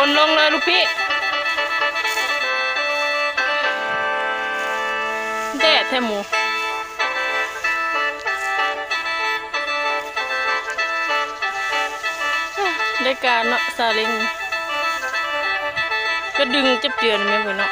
คนลงเลยลูกพี่แดดแท้หมูได้การเนาะซาเล้งก็ดึงจับเจือนไหมเพื่อนเนาะ